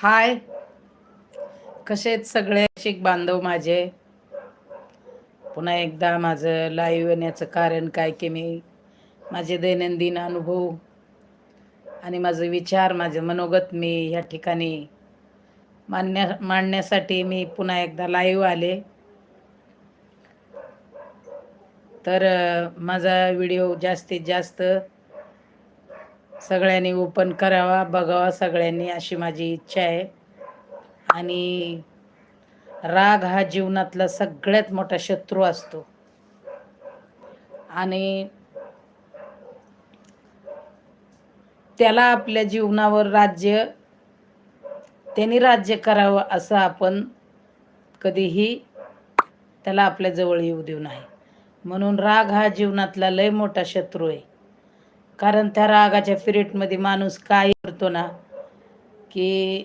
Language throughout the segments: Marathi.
हाय. कसे आहेत सगळे? शिक बांधव माझे. पुन्हा एकदा माझं लाईव्ह येण्याचं कारण काय की मी माझे दैनंदिन अनुभव आणि माझे विचार माझे मनोगत मी ह्या ठिकाणी मांडण्या मांडण्यासाठी मी पुन्हा एकदा लाईव्ह आले. तर माझा व्हिडिओ जास्तीत जास्त सगळ्यांनी ओपन करावा बघावा सगळ्यांनी अशी माझी इच्छा आहे. आणि राग हा जीवनातला सगळ्यात मोठा शत्रू असतो. आणि त्याला आपल्या जीवनावर राज्य त्यांनी राज्य करावं असं आपण कधीही त्याला आपल्या जवळ येऊ देऊ नाही. म्हणून राग हा जीवनातला लय मोठा शत्रू आहे. कारण त्या रागाच्या पिरियडमध्ये माणूस काय करतो ना की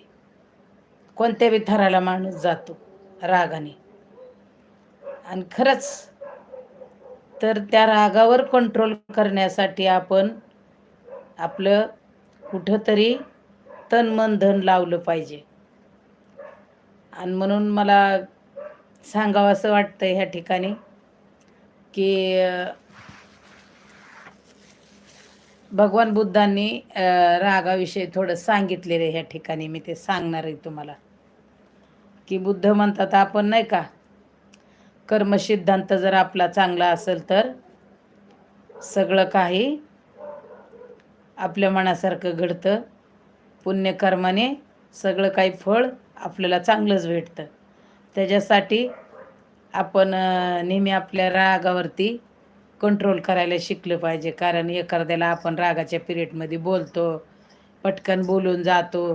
कोणत्या बी थराला माणूस जातो रागाने. आणि खरंच तर त्या रागावर कंट्रोल करण्यासाठी आपण आपलं कुठंतरी तन मन धन लावलं पाहिजे. आणि म्हणून मला सांगावं असं वाटतं ह्या ठिकाणी की भगवान बुद्धांनी रागाविषयी थोडं सांगितलेलं आहे ह्या ठिकाणी. मी ते सांगणार आहे तुम्हाला. की बुद्ध म्हणतात आपण नाही का कर्मसिद्धांत जर आपला चांगला असेल तर सगळं काही आपल्या मनासारखं घडतं. पुण्यकर्माने सगळं काही फळ आपल्याला चांगलंच भेटतं. त्याच्यासाठी आपण नेहमी आपल्या रागावरती कंट्रोल करायला शिकलं पाहिजे. कारण एखाद्याला आपण रागाच्या पिरियडमध्ये बोलतो पटकन बोलून जातो.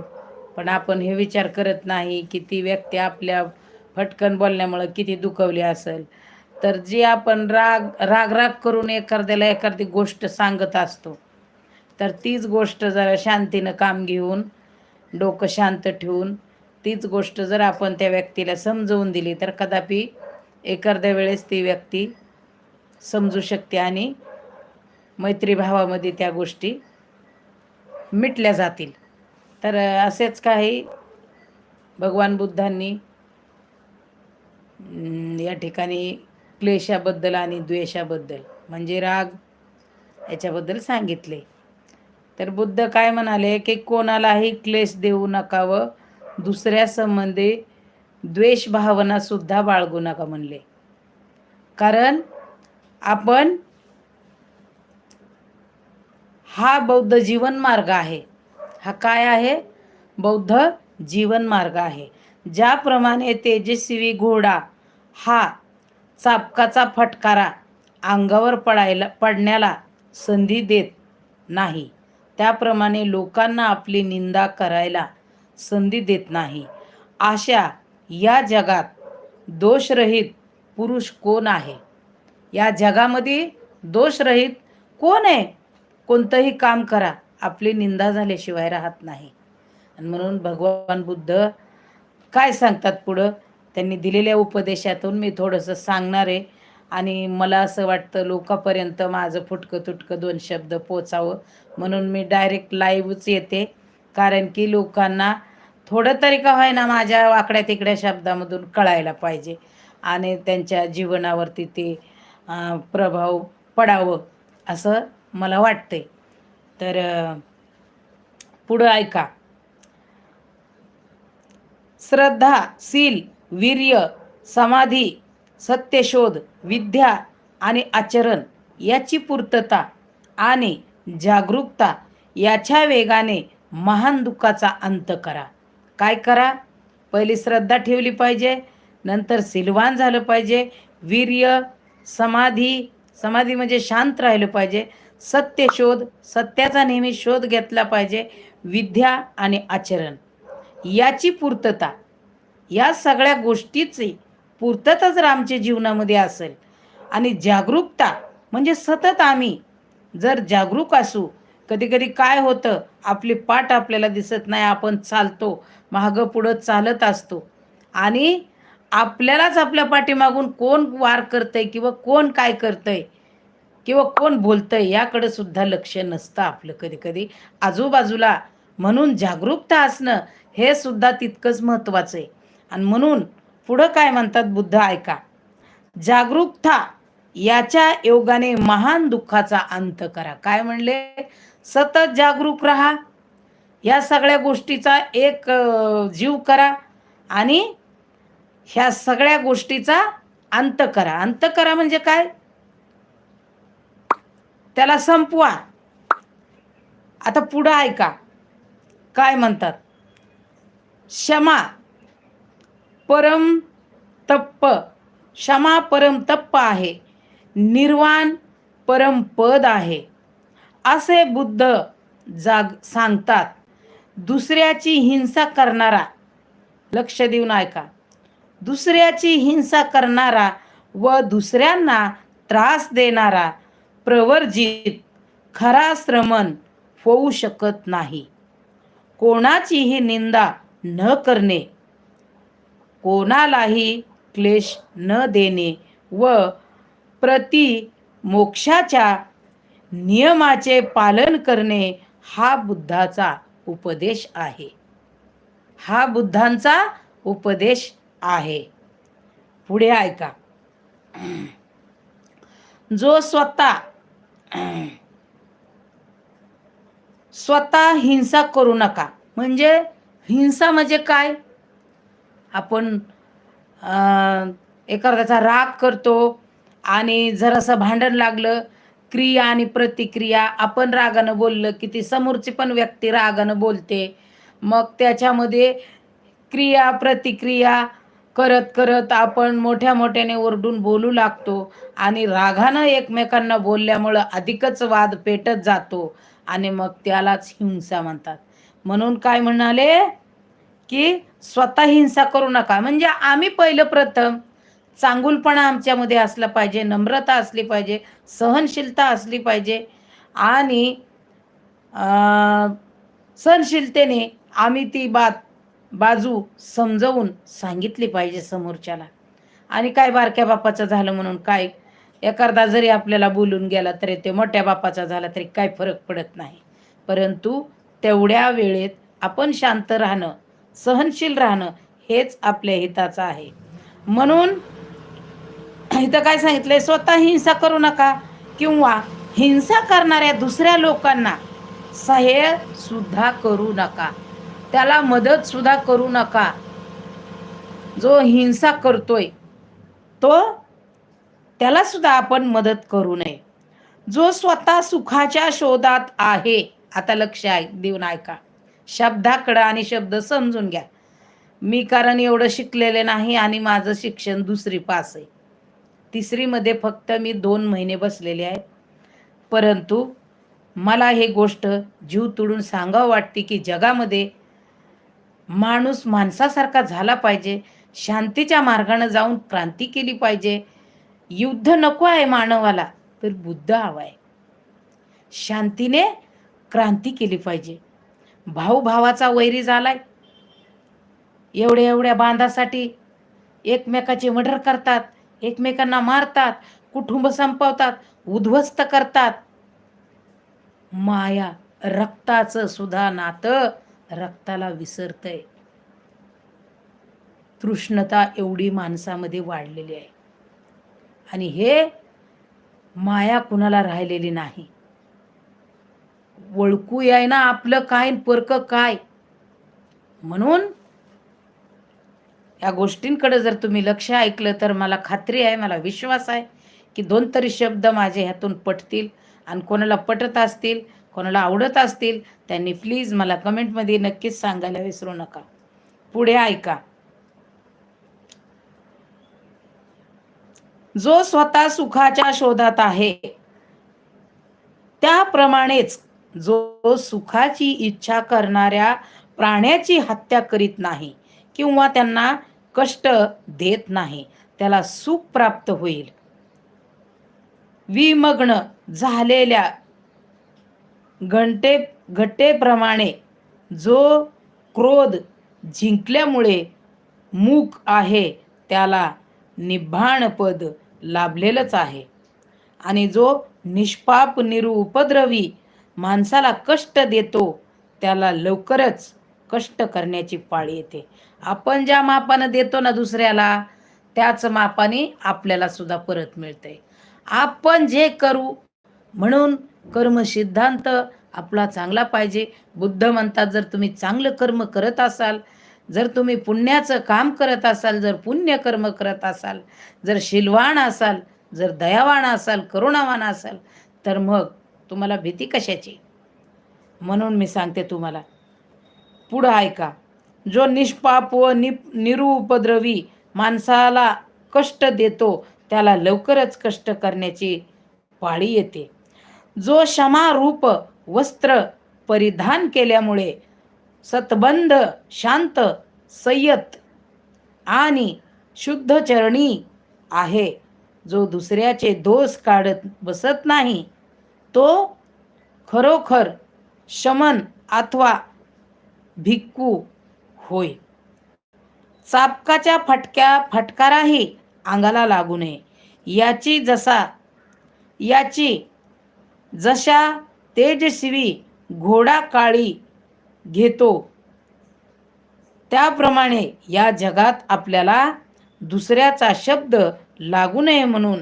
पण आपण हे विचार करत नाही की ती व्यक्ती आपल्या फटकन बोलण्यामुळं किती दुखवली असेल. तर जी आपण राग राग राग करून एखाद्याला एखादी गोष्ट सांगत असतो तर तीच गोष्ट जरा शांतीनं काम घेऊन डोकं शांत ठेवून तीच गोष्ट जर आपण त्या व्यक्तीला समजवून दिली तर कदापि एखाद्या वेळेस ती व्यक्ती समजू शकते आणि मैत्रीभावामध्ये त्या गोष्टी मिटल्या जातील. तर असेच काही भगवान बुद्धांनी या ठिकाणी क्लेशाबद्दल आणि द्वेषाबद्दल म्हणजे राग याच्याबद्दल सांगितले. तर बुद्ध काय म्हणाले की कोणालाही क्लेश देऊ नका व दुसऱ्या संबंधी द्वेष भावनासुद्धा बाळगू नका म्हणले. कारण आपण हा बौद्ध जीवन मार्ग आहे. हा काय आहे? बौद्ध जीवन मार्ग आहे. ज्याप्रमाणे तेजस्वी घोडा हा चापकाचा फटकारा अंगावर पडायला पडण्याला संधी देत नाही. त्याप्रमाणे लोकांना आपली निंदा करायला संधी देत नाही. अशा या जगात दोषरहित पुरुष कोण आहे? या जगामध्ये दोषरहित कोण आहे? कोणतंही काम करा. आपली निंदा झाल्याशिवाय राहत नाही. आणि म्हणून भगवान बुद्ध काय सांगतात पुढं? त्यांनी दिलेल्या उपदेशातून मी थोडंसं सांगणार आहे. आणि मला असं वाटतं लोकांपर्यंत माझं फुटकं तुटकं दोन शब्द पोचावं. म्हणून मी डायरेक्ट लाईव्हच येते. कारण की लोकांना थोडं तरी का होईना माझ्या वाकड्या तिकड्या शब्दामधून कळायला पाहिजे. आणि त्यांच्या जीवनावरती ते प्रभाव पडावं असं मला वाटते तर पुढं ऐका. श्रद्धा सील वीर्य समाधी सत्यशोध विद्या आणि आचरण याची पूर्तता आणि जागरूकता याच्या वेगाने महान दुःखाचा अंत करा. काय करा? पहिली श्रद्धा ठेवली पाहिजे नंतर सिलवान झालं पाहिजे वीर्य समाधी समाधी म्हणजे शांत राहिलं पाहिजे. सत्य शोध सत्याचा नेहमी शोध घेतला पाहिजे. विद्या आणि आचरण. याची पूर्तता. या सगळ्या गोष्टीची पूर्तता जर आमच्या जीवनामध्ये असेल. आणि जागरूकता म्हणजे सतत आम्ही. जर जागरूक असू कधी कधी काय होतं? आपली पाठ आपल्याला दिसत नाही. आपण चालतो मागं पुढं चालत असतो. आणि आपल्यालाच आपल्या पाठीमागून कोण वार करतंय किंवा कोण काय करतंय किंवा कोण बोलतंय याकडे सुद्धा लक्ष नसतं आपलं कधी कधी. आजूबाजूला म्हणून जागरूकता असणं हे सुद्धा तितकंच महत्त्वाचं आहे. आणि म्हणून पुढं काय म्हणतात बुद्ध ऐका जागरूकता याच्या योगाने महान दुःखाचा अंत करा. काय म्हणले? सतत जागरूक राहा. या सगळ्या गोष्टीचा एक जीव करा आणि ह्या सगळ्या गोष्टीचा अंत करा. अंत करा म्हणजे काय? त्याला संपवा. आता पुढं ऐका. काय म्हणतात? क्षमा परम तप्प. क्षमा परम तप्प आहे. निर्वाण परम पद आहे. असे बुद्ध जाग सांगतात. दुसऱ्याची हिंसा करणारा. लक्ष देऊन ऐका. दुसऱ्याची हिंसा करणारा व दुसऱ्यांना त्रास देणारा प्रवर्जित खरा श्रमण होऊ शकत नाही. कोणाचीही निंदा न करणे कोणालाही क्लेश न देणे व प्रति मोक्षाच्या नियमाचे पालन करणे हा बुद्धाचा उपदेश आहे. हा बुद्धांचा उपदेश आहे. पुढे ऐका. जो स्वतः स्वतः हिंसा करू नका. म्हणजे हिंसा म्हणजे काय? आपण एखाद्याचा राग करतो आणि जरासं भांडण लागलं क्रिया आणि प्रतिक्रिया आपण रागानं बोललं की ती समोरची पण व्यक्ती रागानं बोलते. मग त्याच्यामध्ये क्रिया प्रतिक्रिया करत करत आपण मोठ्या मोठ्याने ओरडून बोलू लागतो आणि रागानं एकमेकांना बोलल्यामुळं अधिकच वाद पेटत जातो आणि मग त्यालाच हिंसा म्हणतात. म्हणून काय म्हणाले? की स्वतः हिंसा करू नका. म्हणजे आम्ही पहिलं प्रथम चांगुलपणा आमच्यामध्ये असला पाहिजे नम्रता असली पाहिजे सहनशीलता असली पाहिजे आणि सहनशीलतेने आम्ही ती बात बाजू समजवून सांगितली पाहिजे समोरच्याला. आणि काय बारक्या बापाचं झालं म्हणून काय? एखादा जरी आपल्याला बोलून गेला तरी ते मोठ्या बापाचा झाला तरी काय फरक पडत नाही. परंतु तेवढ्या वेळेत आपण शांत राहणं सहनशील राहणं हेच आपल्या हिताचं आहे. म्हणून इथं काय सांगितलंय? स्वतः हिंसा करू नका किंवा हिंसा करणाऱ्या दुसऱ्या लोकांना सहाय्य सुद्धा करू नका. त्याला मदत सुद्धा करू नका. जो हिंसा करतोय तो त्याला सुद्धा आपण मदत करू नये. जो स्वतः सुखाच्या शोधात आहे आता लक्ष आहे देऊन ऐका. शब्दाकडं आणि शब्द समजून घ्या. मी कारण एवढं शिकलेले नाही आणि माझं शिक्षण दुसरी पास आहे. तिसरीमध्ये फक्त मी दोन महिने बसलेले आहे परंतु मला हे गोष्ट जीव तुडून सांगावं वाटते की जगामध्ये माणूस माणसासारखा झाला पाहिजे. शांतीच्या मार्गानं जाऊन क्रांती केली पाहिजे. युद्ध नको आहे मानवाला तर बुद्ध हवा आहे. शांतीने क्रांती केली पाहिजे. भाऊ भावाचा वैरी झालाय. एवढ्या एवढ्या बांधासाठी एकमेकाचे मर्डर करतात एकमेकांना मारतात कुटुंब संपवतात उद्ध्वस्त करतात. माया रक्ताचं सुद्धा नातं रक्ताला विसरतंय. तृष्णता एवढी माणसामध्ये वाढलेली आहे. आणि हे माया कुणाला राहिलेली नाही? ओळखू याय ना आपलं काय परक काय? म्हणून या गोष्टींकडे जर तुम्ही लक्ष ऐकलं तर मला खात्री आहे मला विश्वास आहे की दोन तरी शब्द माझे ह्यातून पटतील आणि कोणाला पटत असतील कोणाला आवडत असतील त्यांनी प्लीज मला कमेंटमध्ये नक्कीच सांगायला विसरू नका. पुढे ऐका. जो स्वतः सुखाच्या शोधात आहे त्याप्रमाणेच जो सुखाची इच्छा करणाऱ्या प्राण्याची हत्या करीत नाही किंवा त्यांना कष्ट देत नाही त्याला सुख प्राप्त होईल. विमग्न झालेल्या घंटे घटेप्रमाणे जो क्रोध जिंकल्यामुळे मूक आहे त्याला निभाण पद लाभलेलंच आहे. आणि जो निष्पाप निरुपद्रवी माणसाला कष्ट देतो त्याला लवकरच कष्ट करण्याची पाळी येते. आपण ज्या मापानं देतो ना दुसऱ्याला त्याच मापाने आपल्याला सुद्धा परत मिळते आपण जे करू म्हणून कर्म सिद्धांत आपला चांगला पाहिजे. बुद्ध म्हणतात जर तुम्ही चांगलं कर्म करत असाल जर तुम्ही पुण्याचं काम करत असाल जर पुण्य कर्म करत असाल जर शिलवाण असाल जर दयावान असाल करुणावान असाल तर मग तुम्हाला भीती कशाची? म्हणून मी सांगते तुम्हाला. पुढं ऐका. जो निष्पाप व नि निरुपद्रवी माणसाला कष्ट देतो त्याला लवकरच कष्ट करण्याची पाळी येते. जो क्षमारूप वस्त्र परिधान केल्यामुळे सतबंध शांत संयत आणि शुद्धचरणी आहे. जो दुसऱ्याचे दोष काढत बसत नाही तो खरोखर शमन अथवा भिक्खू होय. चापकाच्या फटक्या फटकाराही अंगाला लागू नये. याची जसा याची जशा तेजस्वी घोडा काळी घेतो त्याप्रमाणे या जगात आपल्याला दुसऱ्याचा शब्द लागू नये म्हणून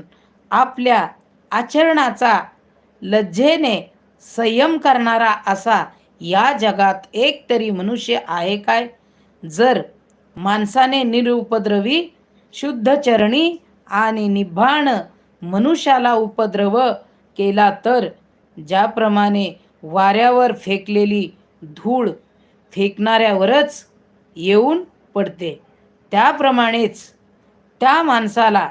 आपल्या आचरणाचा लज्जेने संयम करणारा असा या जगात एक तरी मनुष्य आहे काय? जर माणसाने निरुपद्रवी शुद्धचरणी आणि निभाण मनुष्याला उपद्रव केला तर? ज्याप्रमाणे वाऱ्यावर फेकलेली धूळ फेकणाऱ्यावरच येऊन पडते. त्याप्रमाणेच त्या माणसाला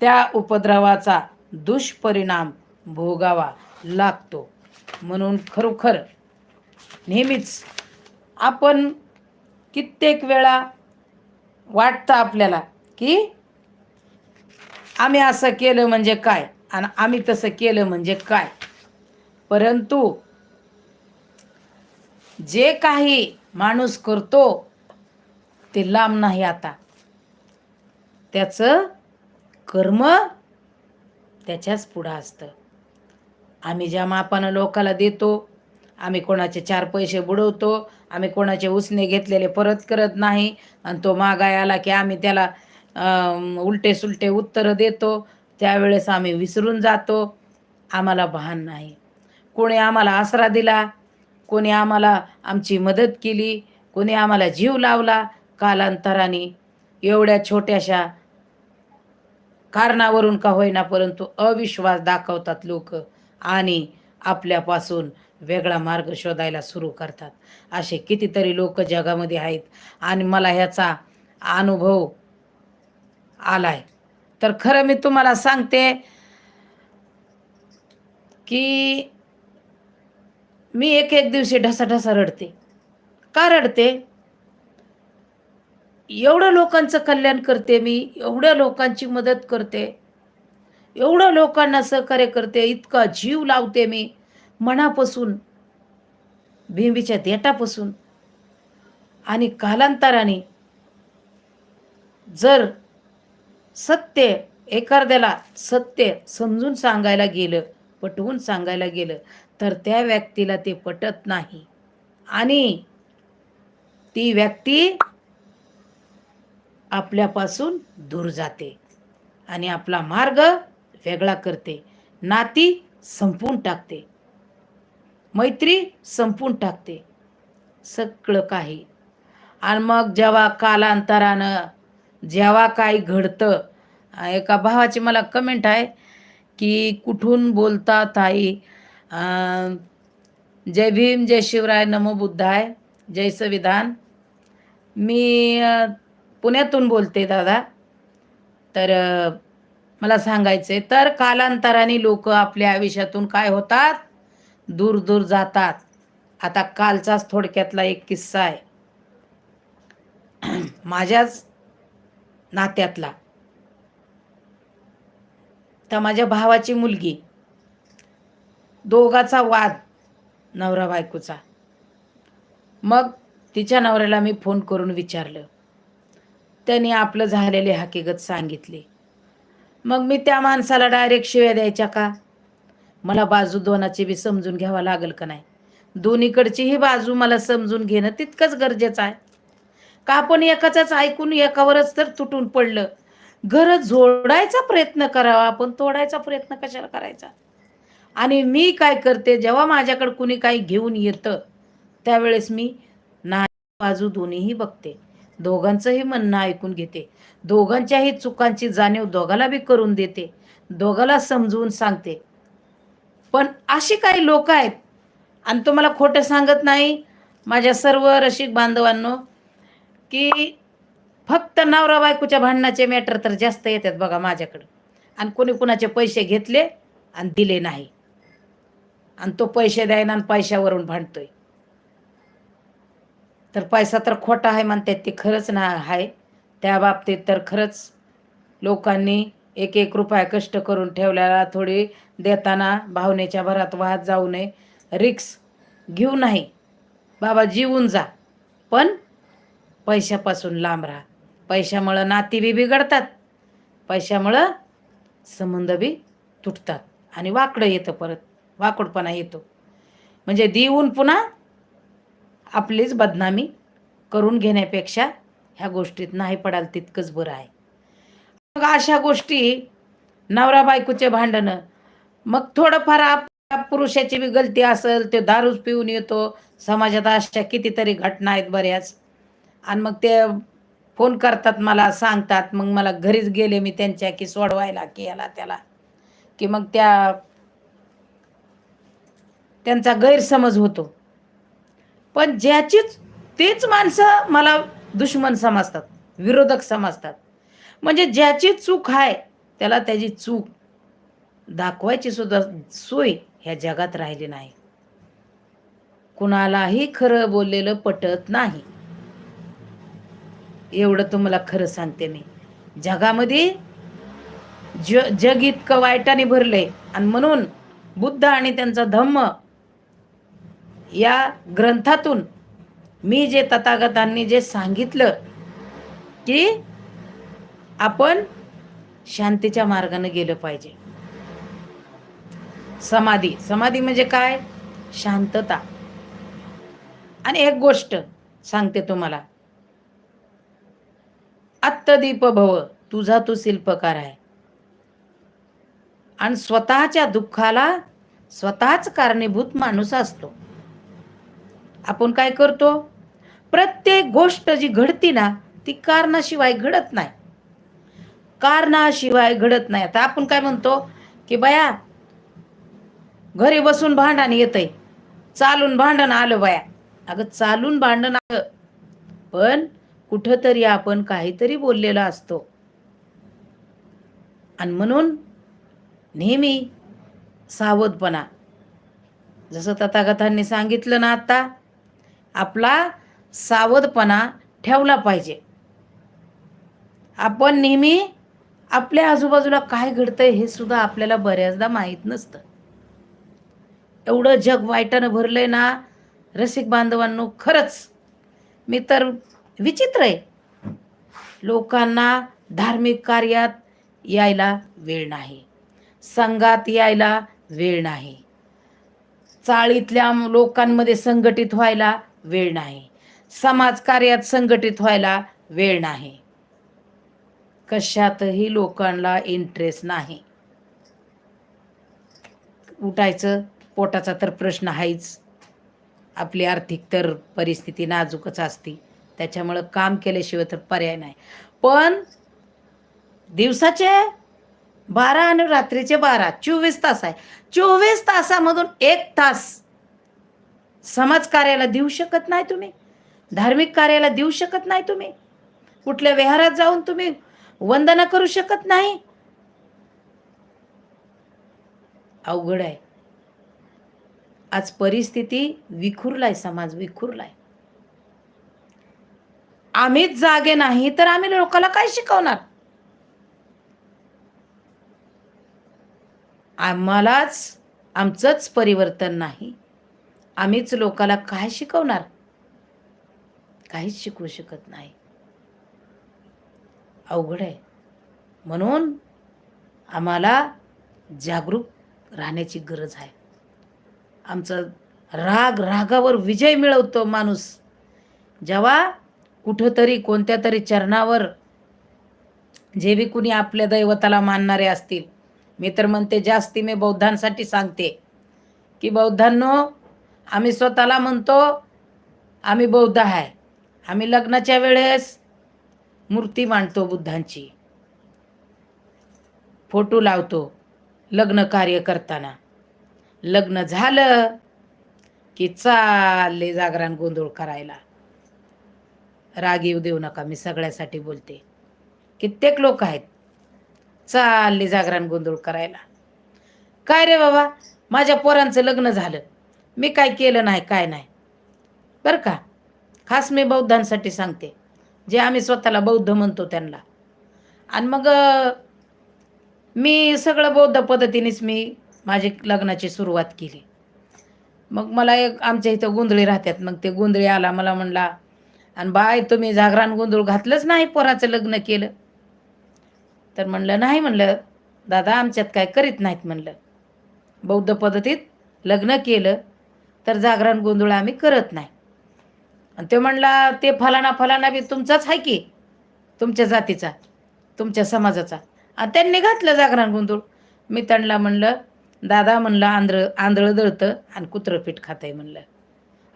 त्या उपद्रवाचा दुष्परिणाम भोगावा लागतो. म्हणून खरोखर नेहमीच आपण कित्येक वेळा वाटतं आपल्याला की आम्ही असं केलं म्हणजे काय? आणि आम्ही तसं केलं म्हणजे काय? परंतु जे काही माणूस करतो ते लांब नाही आता. त्याचं कर्म त्याच्याच पुढं असतं. आम्ही ज्या मापानं लोकाला देतो आम्ही कोणाचे चार पैसे बुडवतो आम्ही कोणाचे उसने घेतलेले परत करत नाही आणि तो मागाय आला की आम्ही त्याला उलटे सुलटे उत्तरं देतो त्यावेळेस आम्ही विसरून जातो. आम्हाला भान नाही. कोणी आम्हाला आसरा दिला कोणी आम्हाला आमची मदत केली कोणी आम्हाला जीव लावला कालांतराने. एवढ्या छोट्याशा कारणावरून का होईना परंतु अविश्वास दाखवतात लोक आणि आपल्यापासून वेगळा मार्ग शोधायला सुरू करतात. असे कितीतरी लोक जगामध्ये आहेत आणि मला ह्याचा अनुभव आलाय. तर खरं मी तुम्हाला सांगते की मी एक एक दिवशी ढसा ढसा रडते. का रडते? एवढं लोकांचं कल्याण करते मी एवढ्या लोकांची मदत करते एवढं लोकांना सहकार्य करते इतका जीव लावते मी मनापासून भिंबीच्या देठापासून. आणि कालांतराने जर सत्य एखाद्याला सत्य समजून सांगायला गेलं पटवून सांगायला गेलं तर त्या व्यक्तीला ते पटत नाही. आणि ती व्यक्ती आपल्यापासून दूर जाते आणि आपला मार्ग वेगळा करते. नाती संपवून टाकते. मैत्री संपून टाकते. सगळं काही. आणि मग जेव्हा कालांतरानं जेव्हा काही घडतं एका भावाची मला कमेंट आहे की कुठून बोलता ताई? जय भीम जय शिवराय नमो बुद्धाय जय संविधान. मी पुण्यातून बोलते दादा. तर मला सांगायचं आहे तर कालांतराने लोक आपल्या आयुष्यातून काय होतात? दूर दूर जातात. आता कालचाच थोडक्यातला एक किस्सा आहे. माझ्याच नात्यातला. तर माझ्या भावाची मुलगी. दोघाचा वाद नवरा बायकोचा. मग तिच्या नवऱ्याला मी फोन करून विचारलं. त्यांनी आपलं झालेले हकीकत सांगितली. मग मी त्या माणसाला डायरेक्ट शिव्या द्यायच्या का? मला बाजू दोनाची बी समजून घ्यावं लागेल का नाही? दोन्हीकडचीही बाजू मला समजून घेणं तितकंच गरजेचं आहे. का आपण एकाचाच ऐकून एकावरच तर तुटून पडलं? घर जोडायचा प्रयत्न करावा आपण तोडायचा प्रयत्न कशाला करायचा? आणि मी काय करते जेव्हा माझ्याकडे कुणी काही घेऊन येतं त्यावेळेस मी ना बाजू दोन्हीही बघते. दोघांचंही म्हणणं ऐकून घेते. दोघांच्याही चुकांची जाणीव दोघाला बी करून देते. दोघाला समजवून सांगते. पण अशी काही लोक आहेत आणि तुम्हाला खोटं सांगत नाही माझ्या सर्व रसिक बांधवांनो की फक्त नवरा बायकोच्या भांडणाचे मॅटर तर जास्त येतात बघा माझ्याकडं. आणि कोणी कुणाचे पैसे घेतले आणि दिले नाही. आणि तो पैसे द्यायना आणि पैशावरून भांडतोय. तर पैसा तर खोटा आहे म्हणतात ते खरंच ना आहे. त्या बाबतीत तर खरंच लोकांनी एक एक रुपया कष्ट करून ठेवल्याला थोडी देताना भावनेच्या भरात वाहत जाऊ नये. रिक्स घेऊ नाही. बाबा जीवून जा. पण पैशापासून लांब राहा. पैशामुळं नाती बी बिघडतात. पैशामुळं संबंध बी तुटतात. आणि वाकडं येतं परत. वाकडपणा येतो. म्हणजे देऊन पुन्हा आपलीच बदनामी करून घेण्यापेक्षा ह्या गोष्टीत नाही पडाल तितकंच बरं आहे. मग अशा गोष्टी नवरा बायकोचे भांडणं. मग थोडंफार आप पुरुषाची बी गलती असेल ते दारूच पिऊन येतो. समाजात अशा कितीतरी घटना आहेत बऱ्याच. आणि मग ते फोन करतात मला सांगतात मग मला घरीच गेले मी त्यांच्या की सोडवायला की याला त्याला. की मग त्या त्यांचा गैरसमज होतो. पण ज्याचीच तेच माणसं मला दुश्मन समजतात विरोधक समजतात. म्हणजे ज्याची चूक आहे त्याला त्याची चूक दाखवायची सुद्धा सोय ह्या जगात राहिली नाही. कुणालाही खरं बोललेलं पटत नाही. एवढं तुम्हाला खरं सांगते मी. जगामध्ये ज जग इतकं वाईटाने भरलंय आणि म्हणून बुद्ध आणि त्यांचा धम्म या ग्रंथातून मी जे तथागतांनी जे सांगितलं की आपण शांतीच्या मार्गाने गेलं पाहिजे. समाधी समाधी म्हणजे काय? शांतता. आणि एक गोष्ट सांगते तुम्हाला. आत्तदीप भव तुझा तू शिल्पकार आहे. आणि स्वतःच्या दुःखाला स्वतःच कारणीभूत माणूस असतो. आपण काय करतो? प्रत्येक गोष्ट जी घडती ना ती कारणाशिवाय घडत नाही. कारणाशिवाय घडत नाही. आता आपण काय म्हणतो? की बया घरी बसून भांडण येतंय. चालून भांडण आलं बया. अगं चालून भांडण आलं. पण कुठंतरी आपण काहीतरी बोललेला असतो. आणि म्हणून नेहमी सावधपणा. जसं तथागतांनी सांगितलं ना आता आपला सावधपणा ठेवला पाहिजे. आपण नेहमी आपल्या आजूबाजूला काय घडतंय हे सुद्धा आपल्याला बऱ्याचदा माहीत नसतं. एवढं जग वाईटानं भरलंय ना रसिक बांधवांनो खरंच मी तर विचित्र आहे. लोकांना धार्मिक कार्यात यायला वेळ नाही. संघात यायला वेळ नाही. चाळीतल्या लोकांमध्ये संघटित व्हायला वेळ नाही. समाजकार्यात संघटित व्हायला वेळ नाही. कशातही लोकांना इंटरेस्ट नाही. उठायचं पोटाचा तर प्रश्न आहेच आपली आर्थिक तर परिस्थिती नाजूकच असते. त्याच्यामुळं काम केल्याशिवाय तर पर्याय नाही. पण दिवसाचे बारा आणि रात्रीचे बारा चोवीस तास आहे. चोवीस तासामधून एक तास समाज कार्याला देऊ शकत नाही तुम्ही. धार्मिक कार्याला देऊ शकत नाही तुम्ही. कुठल्या विहारात जाऊन तुम्ही वंदना करू शकत नाही. अवघड आहे. आज परिस्थिती विखुरलाय समाज विखुरलाय. आम्हीच जागे नाही तर आम्ही लोकांना काय शिकवणार? आम्हालाच आमचंच परिवर्तन नाही. आम्हीच लोकाला काय शिकवणार? काहीच शिकवू शकत नाही. अवघड आहे. म्हणून आम्हाला जागरूक राहण्याची गरज आहे. आमचं राग रागावर विजय मिळवतो माणूस. जेव्हा कुठंतरी कोणत्या तरी चरणावर जे बी कुणी आपल्या दैवताला मानणारे असतील. मी तर म्हणते जास्ती मी बौद्धांसाठी सांगते. की बौद्धांनो आम्ही स्वतःला म्हणतो आम्ही बौद्ध आहे. आम्ही लग्नाच्या वेळेस मूर्ती मांडतो बुद्धांची. फोटो लावतो लग्न कार्य करताना. लग्न झालं की चालले जागरण गोंधळ करायला. राग येऊ देऊ नका मी सगळ्यासाठी बोलते. कित्येक लोक आहेत. चालले जागरण गोंधळ करायला. काय रे बाबा? माझ्या पोरांचं लग्न झालं. मी काय केलं नाही काय नाही. बरं का? खास मी बौद्धांसाठी सांगते. जे आम्ही स्वतःला बौद्ध म्हणतो त्यांना. आणि मग मी सगळं बौद्ध पद्धतीनेच मी माझी लग्नाची सुरुवात केली. मग मला एक आमच्या इथं गोंधळी राहतात. मग ते गोंधळी आला मला म्हणला आणि बाय तुम्ही जागरण गोंधळ घातलंच नाही पोराचं लग्न केलं. तर म्हणलं नाही म्हणलं दादा आमच्यात काय करीत नाहीत म्हणलं. बौद्ध पद्धतीत लग्न केलं तर जागरण गोंधळ आम्ही करत नाही. आणि ते म्हणला ते फलाना फलाना बी तुमचाच आहे की तुमच्या जातीचा तुमच्या समाजाचा. आणि त्यांनी घातलं जागरण गोंधळ. मी त्यांना म्हणलं दादा म्हणलं आंध्र आंधळं दळतं आणि कुत्रं पीठ आहे म्हणलं.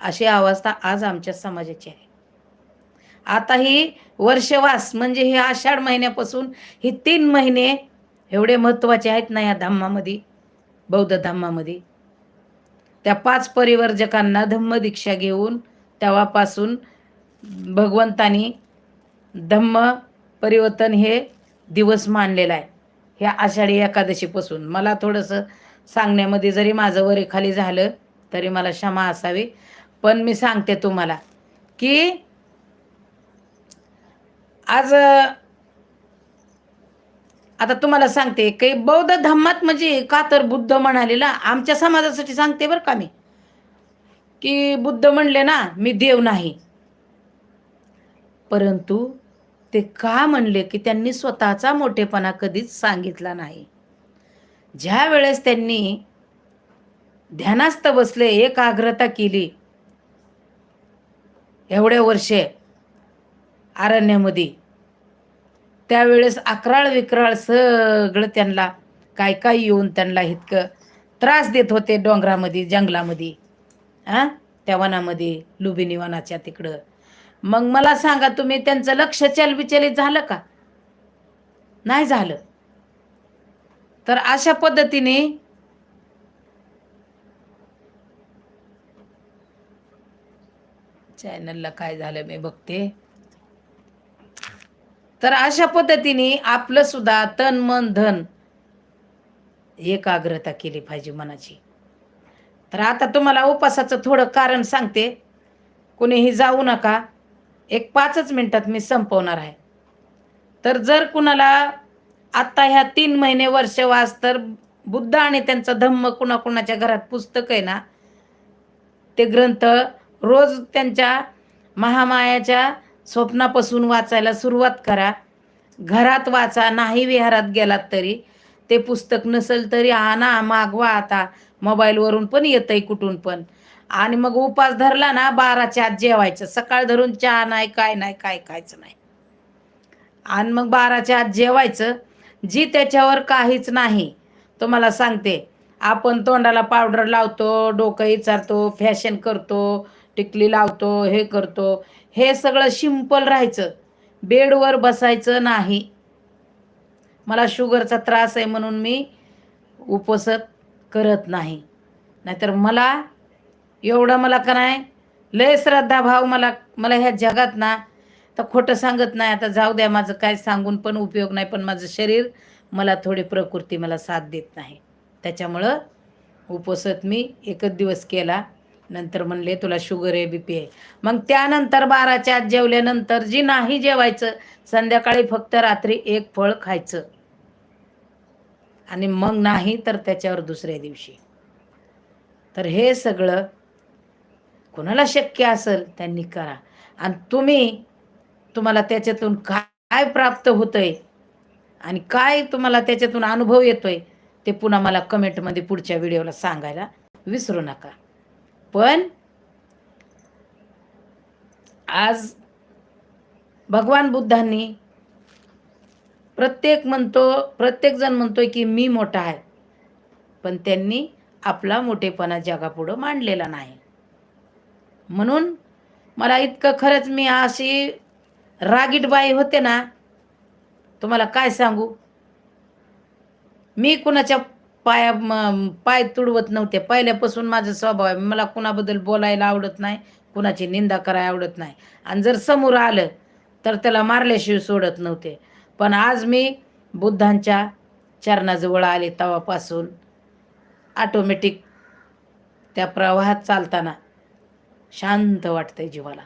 अशी अवस्था आज आमच्या समाजाची आहे. आता ही वर्षवास म्हणजे हे आषाढ महिन्यापासून ही तीन महिने एवढे महत्त्वाचे आहेत ना या धम्मामध्ये बौद्ध धम्मामध्ये त्या पाच परिवर्जकांना धम्मदीक्षा घेऊन तेव्हापासून भगवंतानी धम्म परिवर्तन हे दिवस मानलेला आहे. ह्या आषाढी एकादशीपासून. मला थोडंसं सांगण्यामध्ये जरी माझं वरे खाली झालं तरी मला क्षमा असावी. पण मी सांगते तुम्हाला की आज आता तुम्हाला सांगते काही बौद्ध धम्मात म्हणजे का तर बुद्ध म्हणालेला आमच्या समाजासाठी सांगते बरं का मी. की बुद्ध म्हणले ना मी देव नाही. परंतु ते का म्हणले की त्यांनी स्वतःचा मोठेपणा कधीच सांगितला नाही. ज्या वेळेस त्यांनी ध्यानास्थ बसले एकाग्रता केली एवढ्या वर्षे अरण्यामध्ये त्यावेळेस अकराळ विक्राळ सगळं त्यांना काय काय येऊन त्यांना इतकं त्रास देत होते डोंगरामध्ये जंगलामध्ये हां त्या वनामध्ये लुबिनी वनाच्या तिकडं. मग मला सांगा तुम्ही त्यांचं लक्ष चलबिचलित झालं का? नाही झालं. तर अशा पद्धतीने चॅनलला काय झालं मी बघते. तर अशा पद्धतीने आपलं सुद्धा तन मन धन एकाग्रता केली पाहिजे मनाची. तर आता तुम्हाला उपासाचं थोडं कारण सांगते. कुणीही जाऊ नका. एक पाचच मिनटात मी संपवणार आहे. तर जर कुणाला आत्ता ह्या तीन महिने वर्षवास तर बुद्ध आणि त्यांचा धम्म कुणाकुणाच्या घरात पुस्तक आहे ना ते ग्रंथ रोज त्यांच्या महामायाच्या स्वप्नापासून वाचायला सुरुवात करा. घरात वाचा नाही विहारात गेलात तरी. ते पुस्तक नसेल तरी आणा मागवा आता. मोबाईलवरून पण येतंय कुठून पण. आणि मग उपास धरला ना बाराच्या आत जेवायचं. सकाळ धरून चहा नाही काय नाही काय खायचं नाही. आणि मग बाराच्या आत जेवायचं. जी त्याच्यावर काहीच नाही तो मला सांगते. आपण तोंडाला पावडर लावतो डोकं इचारतो फॅशन करतो टिकली लावतो हे करतो. हे सगळं सिंपल राहायचं. बेडवर बसायचं नाही. मला शुगरचा त्रास आहे म्हणून मी उपसत करत नाही. नाहीतर मला एवढं मला का नाही लय श्रद्धा भाव मला मला ह्या जगात ना तर खोटं सांगत नाही. आता जाऊ द्या माझं काय सांगून पण उपयोग नाही पण माझं शरीर मला थोडी प्रकृती मला साथ देत नाही. त्याच्यामुळं उपसत मी एकच दिवस केला. नंतर म्हणले तुला शुगर आहे बी पी आहे. मग त्यानंतर बाराच्या आत जेवल्यानंतर जी नाही जेवायचं संध्याकाळी फक्त रात्री एक फळ खायचं. आणि मग नाही तर त्याच्यावर दुसऱ्या दिवशी. तर हे सगळं कोणाला शक्य असेल त्यांनी करा. आणि तुम्ही तुम्हाला त्याच्यातून काय प्राप्त होतंय आणि काय तुम्हाला त्याच्यातून अनुभव येतोय ते पुन्हा मला कमेंटमध्ये पुढच्या व्हिडिओला सांगायला विसरू नका. पण आज भगवान बुद्धांनी प्रत्येक म्हणतो प्रत्येक जण म्हणतोय की मी मोठा आहे. पण त्यांनी आपला मोठेपणा जगापुढं मांडलेला नाही. म्हणून मला इतकं खरंच मी अशी रागीट बाई होते ना तुम्हाला काय सांगू? मी कुणाच्या पाया पाय तुडवत नव्हते. पहिल्यापासून माझा स्वभाव आहे. मला कुणाबद्दल बोलायला आवडत नाही कुणाची निंदा करायला आवडत नाही. आणि जर समोर आलं तर त्याला मारल्याशिवाय सोडत नव्हते. पण आज मी बुद्धांच्या चरणाजवळ आले तवापासून ऑटोमॅटिक त्या प्रवाहात चालताना शांत वाटतंय जीवाला.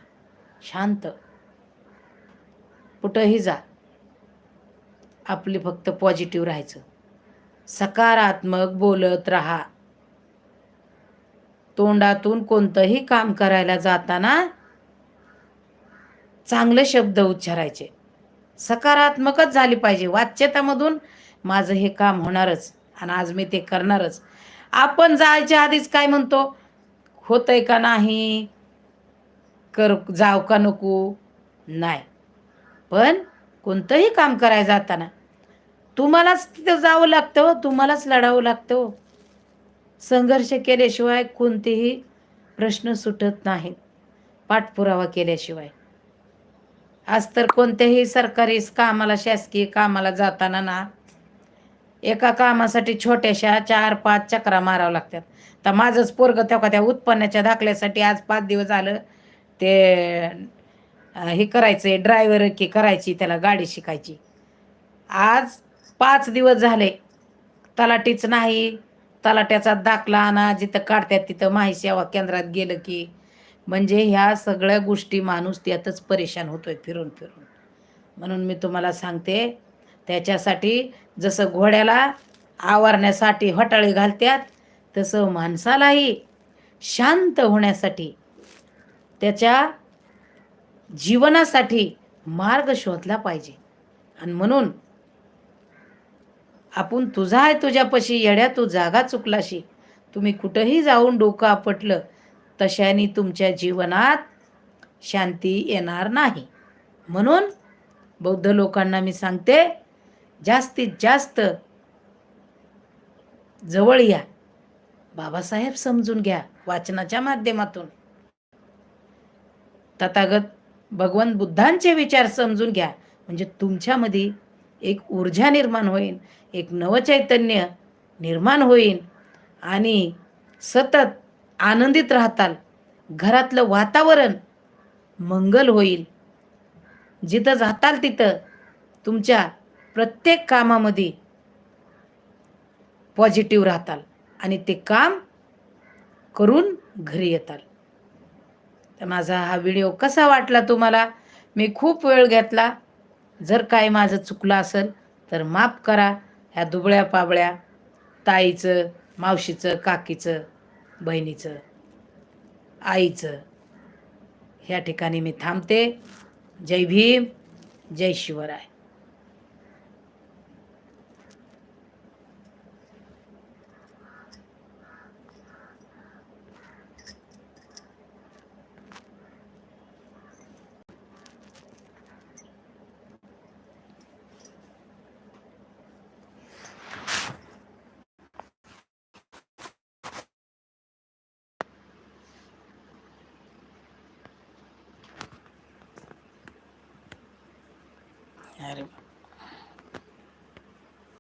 शांत. कुठंही जा. आपली फक्त पॉझिटिव्ह राहायचं. सकारात्मक बोलत राहा. तोंडातून कोणतंही काम करायला जाताना चांगले शब्द उच्चारायचे. सकारात्मकच झाली पाहिजे. वाच्यतामधून माझं हे काम होणारच आणि आज मी ते करणारच. आपण जायच्या आधीच काय म्हणतो? होतंय का नाही? कर जाव का नको? नाही. पण कोणतंही काम करायला जाताना तुम्हालाच तिथं जावं लागतं हो, तुम्हालाच लढावं लागतं. हो. संघर्ष केल्याशिवाय कोणतेही प्रश्न सुटत नाहीत पाठपुरावा केल्याशिवाय. आज तर कोणत्याही सरकारी कामाला शासकीय कामाला जाताना ना एका कामासाठी छोट्याशा चार पाच चक्रा मारावं लागतात. तर माझंच पोरग तेव्हा त्या उत्पन्नाच्या दाखल्यासाठी आज पाच दिवस झालं ते हे करायचं आहे ड्रायव्हर की करायची त्याला गाडी शिकायची. आज पाच दिवस झाले. तलाटीच नाही. तलाट्याचा दाखला आणा जिथं काढतात तिथं माही सेवा केंद्रात गेलं की. म्हणजे ह्या सगळ्या गोष्टी माणूस त्यातच परेशान होतोय फिरून फिरून. म्हणून मी तुम्हाला सांगते त्याच्यासाठी जसं घोड्याला आवरण्यासाठी हटाळी घालतात तसं माणसालाही शांत होण्यासाठी त्याच्या जीवनासाठी मार्ग शोधला पाहिजे. आणि म्हणून आपण तुझा आहे तुझ्यापाशी येड्या तू जागा चुकलाशी. तुम्ही कुठंही जाऊन डोकं आपटलं तशाने तुमच्या जीवनात शांती येणार नाही. म्हणून बौद्ध लोकांना मी सांगते जास्तीत जास्त जवळ या. बाबासाहेब समजून घ्या वाचनाच्या माध्यमातून. तथागत भगवान बुद्धांचे विचार समजून घ्या. म्हणजे तुमच्यामध्ये एक ऊर्जा निर्माण होईल एक नवचैतन्य निर्माण होईल आणि सतत आनंदित राहताल. घरातलं वातावरण मंगल होईल. जिथं जाताल तिथं तुमच्या प्रत्येक कामामध्ये पॉझिटिव्ह राहताल आणि ते काम करून घरी येताल. तर माझा हा व्हिडिओ कसा वाटला तुम्हाला? मी खूप वेळ घेतला. जर काय माझं चुकलं असेल तर माफ करा ह्या दुबळ्या पाबळ्या. ताईचं मावशीचं काकीचं बहिणीचं आईचं. ह्या ठिकाणी मी थांबते. जय भीम जय शिवराय.